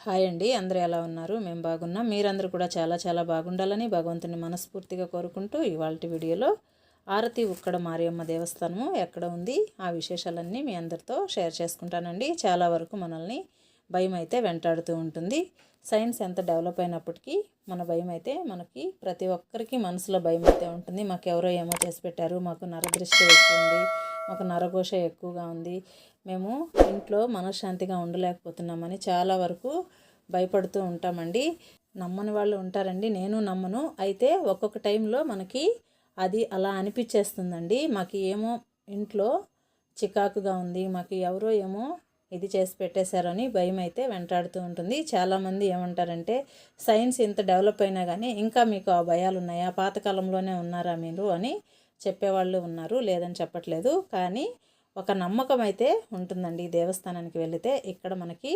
Hi అండి. అందరూ ఎలా ఉన్నారు? మేము బాగున్నాం. మీరందరూ కూడా చాలా చాలా బాగుండాలని భగవంతుని మనస్ఫూర్తిగా కోరుకుంటూ ఇవాళ వీడియోలో ఆరతి ఉక్కడ మారియమ్మ దేవస్థానము ఎక్కడ ఉంది? ఆ విశేషాలన్నీ మీ అందరితో షేర్ చేసుకుంటానండి. చాలా వరకు మనల్ని భయం అయితే వెంటాడుతూ ఉంటుంది. సైన్స్ ఎంత డెవలప్ అయినప్పటికీ మన భయం అయితే మనకి ప్రతి ఒక్కరికి మనసులో భయం అయితే ఉంటుంది. మాకు ఎవరో ఏమో చేసి పెట్టారు. మాకు నరదృష్టి వచ్చింది. మాకు నరఘోష ఎక్కువగా ఉంది. మేము ఇంట్లో మనశ్శాంతిగా ఉండలేకపోతున్నామని చాలా వరకు భయపడుతూ ఉంటామండి. నమ్మని వాళ్ళు ఉంటారండి. నేను నమ్మను. అయితే ఒక్కొక్క టైంలో మనకి అది అలా అనిపించేస్తుందండి. మాకు ఏమో ఇంట్లో చికాకుగా ఉంది. మాకు ఎవరో ఏమో ఇది చేసి పెట్టేశారని భయం అయితే వెంటాడుతూ ఉంటుంది. చాలామంది ఏమంటారంటే సైన్స్ ఇంత డెవలప్ అయినా కానీ ఇంకా మీకు ఆ భయాలు ఉన్నాయా పాతకాలంలోనే ఉన్నారా మీరు? అని చెప్పేవాళ్ళు ఉన్నారు లేదని చెప్పట్లేదు. కానీ ఒక నమ్మకం అయితే ఉంటుందండి ఈ దేవస్థానానికి వెళితే. ఇక్కడ మనకి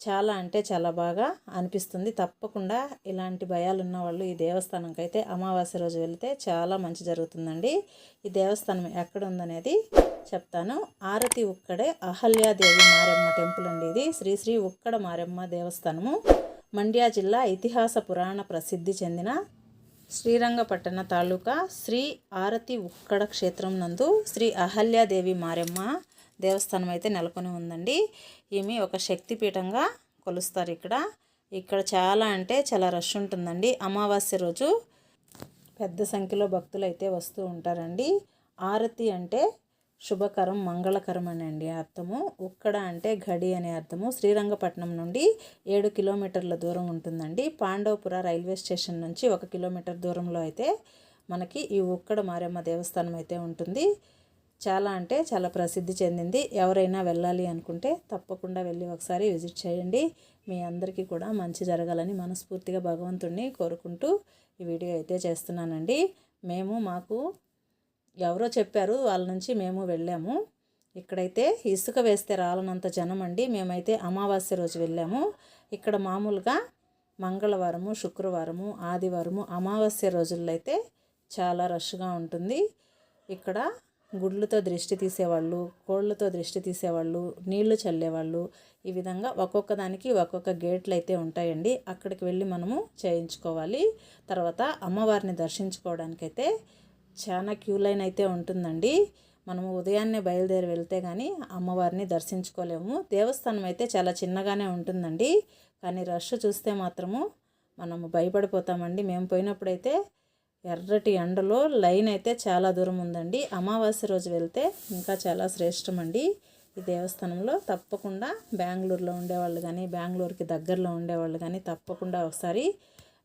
చాలా అంటే చాలా బాగా అనిపిస్తుంది. తప్పకుండా ఇలాంటి భయాలు ఉన్న వాళ్ళు ఈ దేవస్థానంకి అయితే అమావాస్య రోజు వెళితే చాలా మంచి జరుగుతుందండి. ఈ దేవస్థానం ఎక్కడ ఉందనేది చెప్తాను. ఆరతి ఉక్కడే అహల్యాదేవి మారెమ్మ టెంపుల్ అండి ఇది. శ్రీ శ్రీ ఉక్కడ మారెమ్మ దేవస్థానము. మండ్యా జిల్లా ఇతిహాస పురాణ ప్రసిద్ధి చెందిన శ్రీరంగపట్టణ తాలూకా శ్రీ ఆరతి ఉక్కడ క్షేత్రం నందు శ్రీ అహల్యాదేవి మారెమ్మ దేవస్థానం అయితే నెలకొని ఉందండి. ఈమె ఒక శక్తిపీఠంగా కొలుస్తారు ఇక్కడ. ఇక్కడ చాలా అంటే చాలా రష్ ఉంటుందండి. అమావాస్య రోజు పెద్ద సంఖ్యలో భక్తులు అయితే వస్తూ ఉంటారండి. ఆరతి అంటే శుభకరం మంగళకరం అని అండి అర్థము. ఉక్కడ అంటే గడి అనే అర్థము. శ్రీరంగపట్నం నుండి ఏడు కిలోమీటర్ల దూరం ఉంటుందండి. పాండవపుర రైల్వే స్టేషన్ నుంచి ఒక కిలోమీటర్ దూరంలో అయితే మనకి ఈ ఉక్కడ మారమ్మ దేవస్థానం అయితే ఉంటుంది. చాలా అంటే చాలా ప్రసిద్ధి చెందింది. ఎవరైనా వెళ్ళాలి అనుకుంటే తప్పకుండా వెళ్ళి ఒకసారి విజిట్ చేయండి. మీ అందరికీ కూడా మంచి జరగాలని మనస్ఫూర్తిగా భగవంతుడిని కోరుకుంటూ ఈ వీడియో అయితే చేస్తున్నానండి. మేము మాకు ఎవరో చెప్పారు వాళ్ళ నుంచి మేము వెళ్ళాము. ఇక్కడైతే ఇసుక వేస్తే రాలనంత జనం అండి మేమైతే అమావాస్య రోజు వెళ్ళాము. ఇక్కడ మామూలుగా మంగళవారము శుక్రవారము ఆదివారము అమావాస్య రోజుల్లో అయితే చాలా రష్గా ఉంటుంది. ఇక్కడ గుడ్లతో దృష్టి తీసేవాళ్ళు కోళ్ళతో దృష్టి తీసేవాళ్ళు నీళ్ళు చల్లేవాళ్ళు ఈ విధంగా ఒక్కొక్క దానికి ఒక్కొక్క గేట్లు అయితే ఉంటాయండి. అక్కడికి వెళ్ళి మనము చేయించుకోవాలి. తర్వాత అమ్మవారిని దర్శించుకోవడానికైతే చాలా క్యూ లైన్ అయితే ఉంటుందండి. మనము ఉదయాన్నే బయలుదేరి వెళ్తే కానీ అమ్మవారిని దర్శించుకోలేము. దేవస్థానం అయితే చాలా చిన్నగానే ఉంటుందండి. కానీ రష్ చూస్తే మాత్రము మనము భయపడిపోతామండి. మేము పోయినప్పుడైతే ఎర్రటి ఎండలో లైన్ అయితే చాలా దూరం ఉందండి. అమావాస్య రోజు వెళ్తే ఇంకా చాలా శ్రేష్టమండి. ఈ దేవస్థానంలో తప్పకుండా బెంగళూరులో ఉండేవాళ్ళు కానీ బెంగళూరుకి దగ్గరలో ఉండేవాళ్ళు కానీ తప్పకుండా ఒకసారి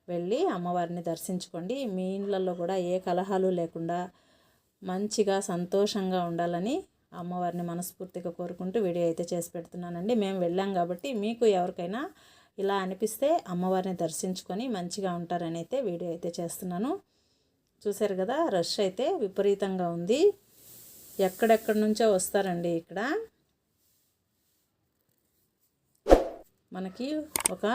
వెళ్ళి అమ్మవారిని దర్శించుకోండి. మీ ఇండ్లలో కూడా ఏ కలహాలు లేకుండా మంచిగా సంతోషంగా ఉండాలని అమ్మవారిని మనస్ఫూర్తిగా కోరుకుంటూ వీడియో అయితే చేసి పెడుతున్నానండి. మేము వెళ్ళాం కాబట్టి మీకు ఎవరికైనా ఇలా అనిపిస్తే అమ్మవారిని దర్శించుకొని మంచిగా ఉంటారని అయితే వీడియో అయితే చేస్తున్నాను. చూశారు కదా రష్ అయితే విపరీతంగా ఉంది. ఎక్కడెక్కడి నుంచో వస్తారండి ఇక్కడ. మనకి ఒక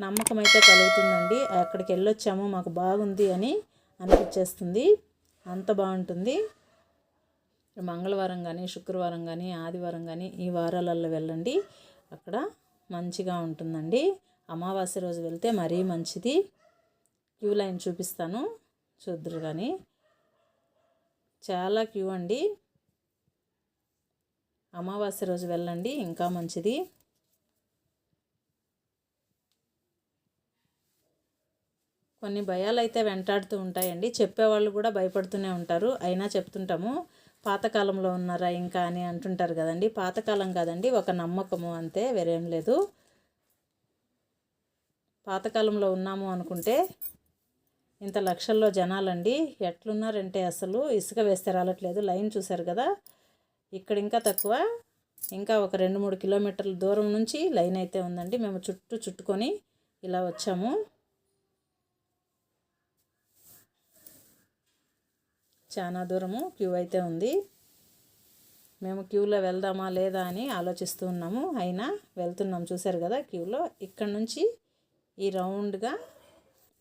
నమ్మకం అయితే కలుగుతుందండి. అక్కడికి వెళ్ళొచ్చాము మాకు బాగుంది అని అనిపించేస్తుంది. అంత బాగుంటుంది. మంగళవారం కానీ శుక్రవారం కానీ ఆదివారం కానీ ఈ వారాలలో వెళ్ళండి. అక్కడ మంచిగా ఉంటుందండి. అమావాస్య రోజు వెళ్తే మరీ మంచిది. క్యూ లైన్ చూపిస్తాను. చూద్దరు కానీ చాలా క్యూ అండి. అమావాస్య రోజు వెళ్ళండి ఇంకా మంచిది. కొన్ని భయాలు అయితే వెంటాడుతూ ఉంటాయండి. చెప్పేవాళ్ళు కూడా భయపడుతూనే ఉంటారు. అయినా చెప్తుంటాము పాతకాలంలో ఉన్నారా ఇంకా? అని అంటుంటారు కదండి. పాతకాలం కాదండి ఒక నమ్మకము అంతే వేరేం లేదు. పాతకాలంలో ఉన్నాము అనుకుంటే ఇంత లక్షల్లో జనాలండి ఎట్లున్నారంటే అసలు? ఇసుక వేస్తే రాలట్లేదు. లైన్ చూశారు కదా? ఇక్కడ ఇంకా తక్కువ. ఇంకా ఒక రెండు మూడు కిలోమీటర్ల దూరం నుంచి లైన్ అయితే ఉందండి. మేము చుట్టూ చుట్టుకొని ఇలా వచ్చాము. చాలా దూరము క్యూ అయితే ఉంది. మేము క్యూలో వెళ్దామా లేదా అని ఆలోచిస్తూ ఉన్నాము. అయినా వెళ్తున్నాం. చూసారు కదా క్యూలో. ఇక్కడ నుంచి ఈ రౌండ్గా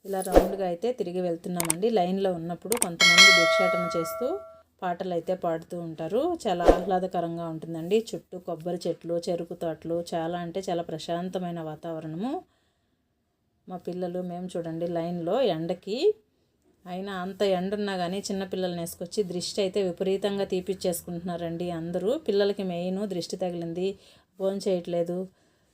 ఇలా రౌండ్గా అయితే తిరిగి వెళ్తున్నామండి. లైన్లో ఉన్నప్పుడు కొంతమంది భిక్షాటన చేస్తూ పాటలు అయితే పాడుతూ ఉంటారు. చాలా ఆహ్లాదకరంగా ఉంటుందండి. చుట్టూ కొబ్బరి చెట్లు చెరుకు తోటలు చాలా అంటే చాలా ప్రశాంతమైన వాతావరణము. మా పిల్లలు మేము చూడండి లైన్లో ఎండకి అయినా అంత ఎండున్నా కానీ చిన్నపిల్లల్ని వేసుకొచ్చి దృష్టి అయితే విపరీతంగా తీపిచ్చేసుకుంటున్నారండి అందరూ. పిల్లలకి మెయిన్ దృష్టి తగిలింది. ఫోన్ చేయట్లేదు.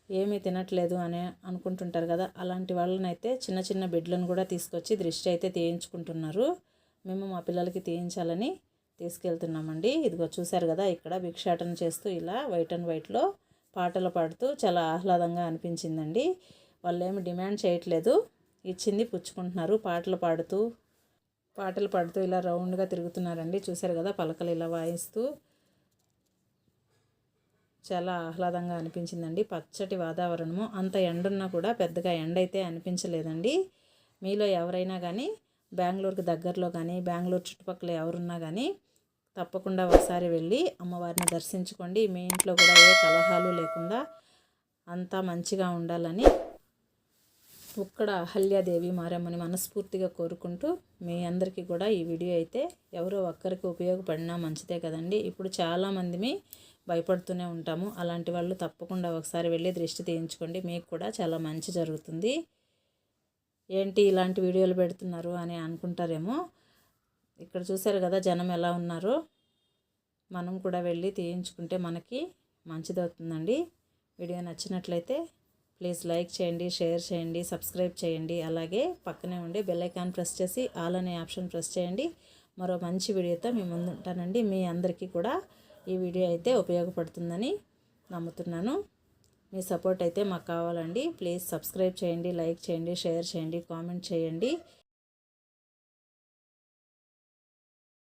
ఏమీ తినట్లేదు అని అనుకుంటుంటారు కదా. అలాంటి వాళ్ళనైతే చిన్న చిన్న బిడ్లను కూడా తీసుకొచ్చి దృష్టి అయితే తీయించుకుంటున్నారు. మేము మా పిల్లలకి తీయించాలని తీసుకెళ్తున్నామండి. ఇదిగో చూశారు కదా ఇక్కడ భిక్షాటన చేస్తూ ఇలా వైట్ అండ్ వైట్లో పాటలు పాడుతూ చాలా ఆహ్లాదంగా అనిపించిందండి. వాళ్ళు డిమాండ్ చేయట్లేదు. ఇచ్చింది పుచ్చుకుంటున్నారు. పాటలు పాడుతూ పాటలు పాడుతూ ఇలా రౌండ్గా తిరుగుతున్నారండి. చూశారు కదా పలకలు ఇలా వాయిస్తూ. చాలా ఆహ్లాదంగా అనిపించిందండి. పచ్చటి వాతావరణము. అంత ఎండున్నా కూడా పెద్దగా ఎండ అయితే అనిపించలేదండి. మీలో ఎవరైనా కానీ బెంగళూరుకి దగ్గరలో కానీ బెంగళూరు చుట్టుపక్కల ఎవరున్నా కానీ తప్పకుండా ఒకసారి వెళ్ళి అమ్మవారిని దర్శించుకోండి. మీ ఇంట్లో కూడా ఏ కలహాలు లేకుండా అంతా మంచిగా ఉండాలని ఇక్కడ అహల్యాదేవి మారమ్మని మనస్ఫూర్తిగా కోరుకుంటూ మీ అందరికీ కూడా ఈ వీడియో అయితే ఎవరో ఒక్కరికి ఉపయోగపడినా మంచిదే కదండి. ఇప్పుడు చాలామంది భయపడుతూనే ఉంటాము. అలాంటి వాళ్ళు తప్పకుండా ఒకసారి వెళ్ళి దృష్టి తీయించుకోండి. మీకు కూడా చాలా మంచి జరుగుతుంది. ఏంటి ఇలాంటి వీడియోలు పెడుతున్నారు అని అనుకుంటారేమో. ఇక్కడ చూశారు కదా జనం ఎలా ఉన్నారో. మనం కూడా వెళ్ళి తీయించుకుంటే మనకి మంచిదవుతుందండి. వీడియో నచ్చినట్లయితే ప్లీజ్ లైక్ చేయండి షేర్ చేయండి సబ్స్క్రైబ్ చేయండి. అలాగే పక్కనే ఉండే బెల్లైకాన్ ప్రెస్ చేసి ఆల్ అనే ఆప్షన్ ప్రెస్ చేయండి. మరో మంచి వీడియోతో మీ ముందు ఉంటానండి. మీ అందరికీ కూడా ఈ వీడియో అయితే ఉపయోగపడుతుందని నమ్ముతున్నాను. మీ సపోర్ట్ అయితే మాకు కావాలండి. ప్లీజ్ సబ్స్క్రైబ్ చేయండి లైక్ చేయండి షేర్ చేయండి కామెంట్ చేయండి.